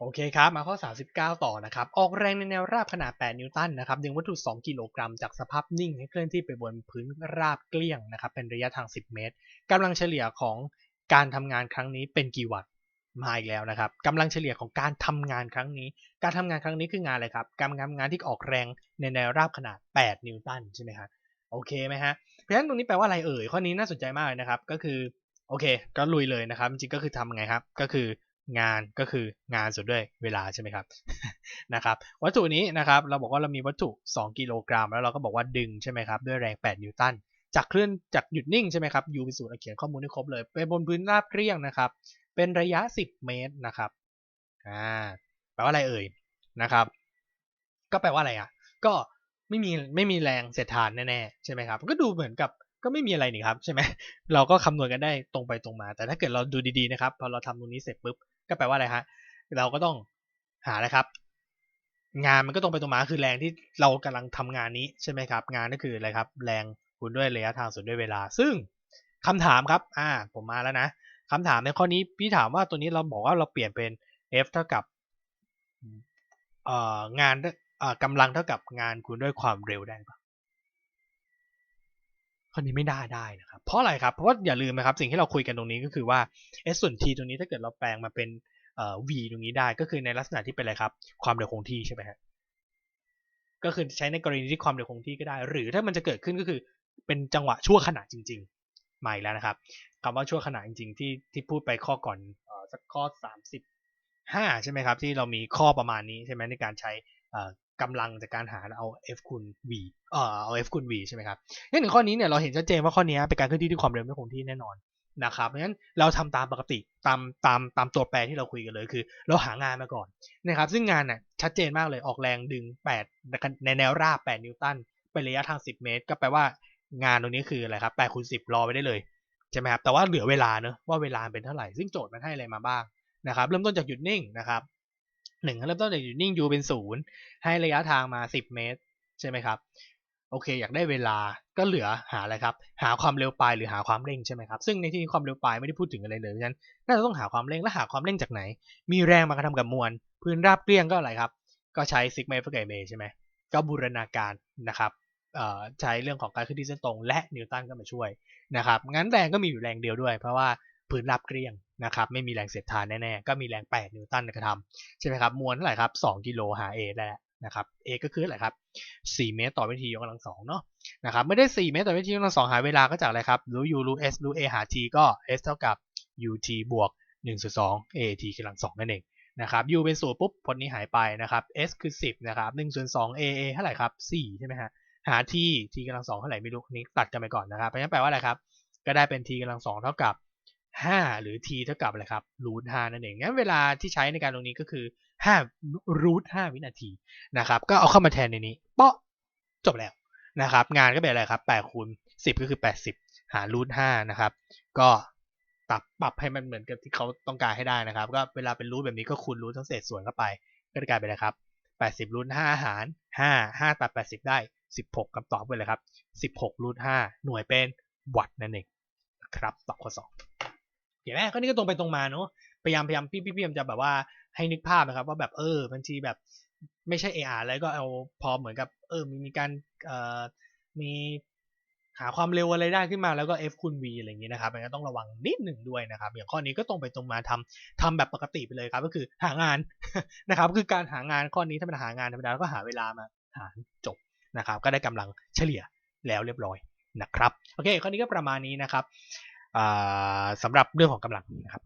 โอเคครับ มาข้อ 39 ต่อนะครับ ออกแรงในแนวราบขนาด 8 นิวตันนะครับ ดึงวัตถุ 2 กิโลกรัม จากสภาพนิ่งให้เคลื่อนที่ไปบนพื้นราบเกลี้ยงนะครับ เป็นระยะทาง 10 เมตรกำลังเฉลี่ยของการทำงานครั้งนี้เป็นกี่วัตต์ มาอีกแล้วนะครับกำลังเฉลี่ยของการทำงานครั้งนี้ การทำงานครั้งนี้คืองานอะไรครับ การทำงานที่ออกแรงในแนวราบขนาด 8 นิวตันใช่ไหมครับโอเคไหมฮะ เพราะฉะนั้นตรงนี้แปลว่าอะไรเอ่ย ข้อนี้น่าสนใจมากเลยนะครับ ก็คือ โอเค ก็ลุยเลยนะครับ จริงก็คือทำไงครับ ก็คือ งานก็คืองานส่วนด้วยเวลาใช่ไหมครับนะครับวัตถุนี้นะครับเราบอกว่าเรามีวัตถุ 2 กิโลกรัม แล้วเราก็บอกว่าดึงใช่ไหมครับด้วยแรง 8 นิวตันจากเคลื่อนจากหยุดนิ่งใช่ไหมครับ u เป็นศูนย์เขียนข้อมูลให้ครบเลยไปบนพื้นราบเกลี้ยงนะครับ เป็นระยะ 10 เมตรนะครับอ่าแปลว่าอะไรเอ่ยนะครับ ก็แปลว่าอะไรอะ ก็ไม่มีไม่มีแรงเสียดทานแน่ๆใช่ไหมครับ ก็ดูเหมือนกับ ก็ไม่มีอะไรนี่ครับใช่ไหมเราก็คำนวณกันได้ตรงไปตรงมา แต่ถ้าเกิดเราดูดีๆนะครับ พอเราทำตรงนี้เสร็จปุ๊บก็แปลว่าอะไรฮะเราก็ต้องหาอะไรครับ งานมันก็ตรงไปตรงมาคือแรงที่เรากำลังทำงานนี้ใช่ไหมครับ งานก็คืออะไรครับ แรงคูณด้วยระยะทางส่วนด้วยเวลา ซึ่งคำถามครับ อ่า ผมมาแล้วนะคำถามในข้อนี้พี่ถามว่าตัวนี้เราบอกว่าเราเปลี่ยนเป็น F เท่ากับเอ่องานเอ่อกำลังเท่ากับงานคูณด้วยความเร็วได้ปะ ข้อนี้ไม่ได้ได้นะครับ เพราะอะไรครับ เพราะว่าอย่าลืมนะครับ สิ่งที่เราคุยกันตรงนี้ก็คือว่า s ส่วน t ตรงนี้ถ้าเกิดเราแปลงมาเป็นเอ่อ v ตรงนี้ได้ก็คือในลักษณะที่เป็นอะไรครับ ความเร็วคงที่ใช่ไหมฮะก็คือใช้ในกรณีที่ความเร็วคงที่ก็ได้ หรือถ้ามันจะเกิดขึ้นก็คือเป็นจังหวะชั่วขณะจริง ๆ ใหม่แล้วนะครับคำว่าชั่วขณะจริงๆที่ที่พูดไปข้อก่อนเอ่อสักข้อสามสิบห้าใช่ไหมครับ ที่เรามีข้อประมาณนี้ใช่ไหมในการใช้ กำลังจากการหาเอา f คูณ v เอ่อเอา f คูณ v ใช่ไหมครับงั้นถึงข้อนี้เนี่ยเราเห็นชัดเจนว่าข้อนี้เป็นการเคลื่อนที่ด้วยความเร็วไม่คงที่แน่นอนนะครับเพราะฉะนั้นเราทำตามปกติตามตามตามตัวแปรที่เราคุยกันเลยคือ เราหางานมาก่อนนะครับซึ่งงานน่ะชัดเจนมากเลยออกแรงดึง 8 ในแนวราบ 8 นิวตันเป็นระยะทาง 10 เมตร ก็แปลว่างานตรงนี้คืออะไรครับ8คูณ10 รอไปได้เลยใช่ไหมครับแต่ว่าเหลือเวลาเนอะว่าเวลาเป็นเท่าไหร่ซึ่งโจทย์มันให้อะไรมาบ้างนะครับเริ่มต้นจากหยุดนิ่งนะครับ หนึ่งเริ่มต้นจากหยุดนิ่ง u เป็นศูนย์ให้ระยะทางมา 10 เมตร ใช่ไหมครับ โอเค อยากได้เวลาก็เหลือหาอะไรครับ หาความเร็วปลายหรือหาความเร่งใช่ไหมครับ ซึ่งในที่นี้ความเร็วปลายไม่ได้พูดถึงอะไรเลยเพราะฉะนั้นน่าจะต้องหาความเร่งและหาความเร่งจากไหน มีแรงมากระทำกับมวล พื้นราบเกลี้ยงก็อะไรครับ ก็ใช้ซิกมาเอฟเกเมใช่ไหมก็บูรณาการนะครับใช้เรื่องของการขึ้นที่เส้นตรง และนิวตันก็มาช่วยนะครับงั้นแรงก็มีอยู่แรงเดียวด้วย เพราะว่าพื้นราบเกลี้ยง นะครับไม่มีแรงเสียดทานแน่ๆก็มีแรง 8 นิวตันกระทำใช่ไหมครับมวลเท่าไหร่ครับ 2 กิโลหา A ได้วนะครับ A ก็คืออะไรครับ 4 เมตรต่อวินาทียกกำลังสองเนาะนะครับไม่ได้ 4 เมตรต่อวินาทียกกำลังสองหาเวลาก็จากอะไรครับรู้ U รู้ S รู้ A หา T ก็ S เท่ากับ UT บวก1ส่วน2 AT กำลังสองนั่นเองนะครับ U เป็นศูนย์ปุ๊บผลนี้หายไปนะครับ S คือ 10นะครับ1ส่วน2 AA เท่าไหร่ครับ4ใช่ไหมฮะหา T T กำลังสองเท่าไหร่ไม่รู้นี้ตัดกันไปก่อนนะครับเพราะฉะนั้นแปลว่าอะไรครับก็ได้เป็น T กำลังสองเท่ากับ 5 หรือ T เท่ากับอะไรครับรูท5นั่นเองงั้นเวลาที่ใช้ในการตรงนี้ก็คือ5รูท5วินาทีนะครับ ก็เอาเข้ามาแทนในนี้ เปาะจบแล้วนะครับ งานก็เป็นอะไรครับ8คูณ10 ก็คือ 80 หารูท5นะครับ ก็ปรับปรับให้มันเหมือนกับที่เขาต้องการให้ได้นะครับ ก็เวลาเป็นรูทแบบนี้ก็คูณรูททั้งเศษส่วนเข้าไป ก็จะกลายเป็นอะไรครับ 80รูท5หาร5 5ตัด80 ได้ 16คำตอบเป็นเลยครับ 16รูท5หน่วยเป็นวัตต์นั่นเองครับตอบข้อ 2 เห็นไหมข้อนี้ก็ตรงไปตรงมาเนาะพยายามพยายามพี่พี่พยายามจะแบบว่าให้นึกภาพนะครับว่าแบบเออบางทีแบบไม่ใช่ AR แล้วก็เอาพอเหมือนกับ เออมีมีการเอ่อมีหาความเร็วอะไรได้ขึ้นมาแล้วก็ F คูณ V อะไรอย่างนี้นะครับมันก็ต้องระวังนิดหนึ่งด้วยนะครับ อย่างข้อนี้ก็ตรงไปตรงมาทำทำแบบปกติไปเลยครับ ก็คือหางานนะครับคือการหางานข้อนี้ถ้าเป็นหางานธรรมดาก็หาเวลามาหารจบนะครับ ก็ได้กำลังเฉลี่ยแล้วเรียบร้อยนะครับ โอเค ข้อนี้ก็ประมาณนี้นะครับ สำหรับเรื่องของกำลังนะครับ